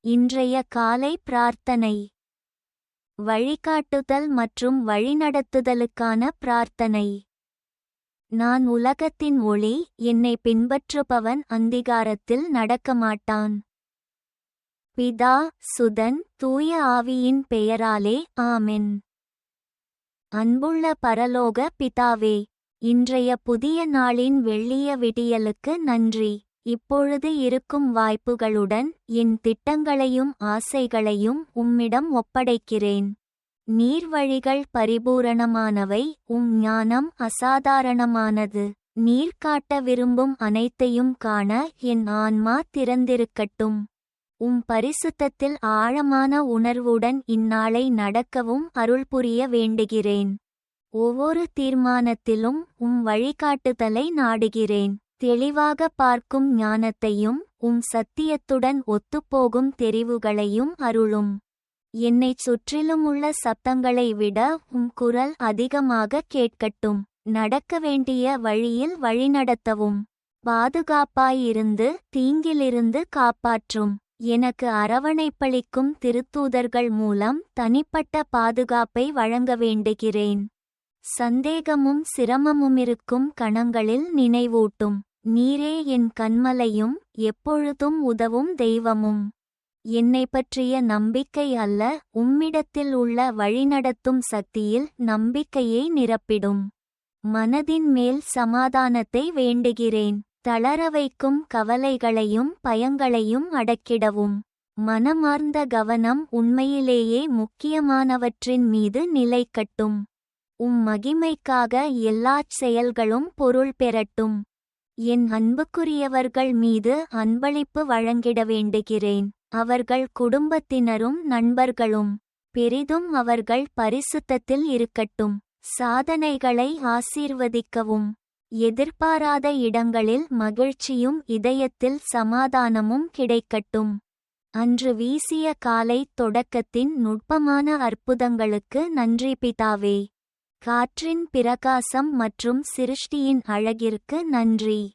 இன்றைய காலை பிரார்த்தனை. வழிகாட்டுதல் மற்றும் வழிநடத்துதலுக்கான பிரார்த்தனை. நான் உலகத்தின் ஒளி என்னை பின்பற்றுபவன் அந்திகாரத்தில் நடக்கமாட்டான். பிதா சுதன் தூய ஆவியின் பெயராலே ஆமென். அன்புள்ள பரலோக பிதாவே இன்றைய புதிய நாளின் வெள்ளிய விடியலுக்கு நன்றி. இப்பொழுது இருக்கும் வாய்ப்புகளுடன் என் திட்டங்களையும் ஆசைகளையும் உம்மிடம் ஒப்படைக்கிறேன். நீர்வழிகள் பரிபூரணமானவை உம் ஞானம் அசாதாரணமானது. நீர் காட்ட விரும்பும் அனைத்தையும் காண என் ஆன்மா திறந்திருக்கட்டும். உம் பரிசுத்தத்தில் ஆழமான உணர்வுடன் இந்நாளை நடக்கவும் அருள் புரிய வேண்டுகிறேன். ஒவ்வொரு தீர்மானத்திலும் உம் வழிகாட்டுதலை நாடுகிறேன். தெளிவாக பார்க்கும் ஞானத்தையும் உம் சத்தியத்துடன் ஒத்துப்போகும் தெரிவுகளையும் அருளும். என்னைச் சுற்றிலுமுள்ள சத்தங்களை விட உம் குரல் அதிகமாக கேட்கட்டும். நடக்க வேண்டிய வழியில் வழிநடத்தவும். பாதுகாப்பாயிருந்து தீங்கிலிருந்து காப்பாற்றும். எனக்கு அரவணைப்பளிக்கும் திருத்தூதர்கள் மூலம் தனிப்பட்ட பாதுகாப்பை வழங்க வேண்டுகிறேன். சந்தேகமும் சிரமமுமிருக்கும் கணங்களில் நினைவூட்டும். நீரே என் கண்மலையும் எப்பொழுதும் உதவும் தெய்வமும். என்னை பற்றிய நம்பிக்கை அல்ல உம்மிடத்தில் உள்ள வழிநடத்தும் சக்தியில் நம்பிக்கையை நிரப்பிடும். மனதின் மேல் சமாதானத்தை வேண்டுகிறேன் தளர வைக்கும் கவலைகளையும் பயங்களையும் அடக்கிடவும். மனமார்ந்த கவனம் உண்மையிலேயே முக்கியமானவற்றின் மீது நிலைக்கட்டும் உம் மகிமைக்காக எல்லாச் செயல்களும் பொருள் பெறட்டும். என் அன்புக்குரியவர்கள் மீது அன்பளிப்பு வழங்கிட வேண்டுகிறேன். அவர்கள் குடும்பத்தினரும் நண்பர்களும் பெரிதும் அவர்கள் பரிசுத்தத்தில் இருக்கட்டும். சாதனைகளை ஆசீர்வதிக்கவும். எதிர்பாராத இடங்களில் மகிழ்ச்சியும் இதயத்தில் சமாதானமும் கிடைக்கட்டும். அன்று வீசிய காலை தொடக்கத்தின் நுட்பமான அற்புதங்களுக்கு நன்றி பிதாவே. காற்றின் பிரகாசம் மற்றும் சிருஷ்டியின் அழகிற்கு நன்றி.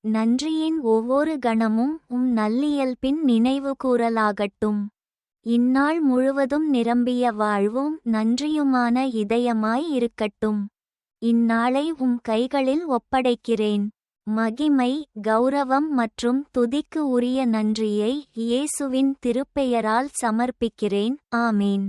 நன்றியின் ஒவ்வொரு கணமும் உம் நல்லியல்பின் நினைவுகூறலாகட்டும் இந்நாள் முழுவதும் நிரம்பிய வாழ்வும் நன்றியுமான இதயமாய் இருக்கட்டும். இந்நாளை உம் கைகளில் ஒப்படைக்கிறேன். மகிமை கௌரவம் மற்றும் துதிக்கு உரிய நன்றியை இயேசுவின் திருப்பெயரால் சமர்ப்பிக்கிறேன். ஆமீன்.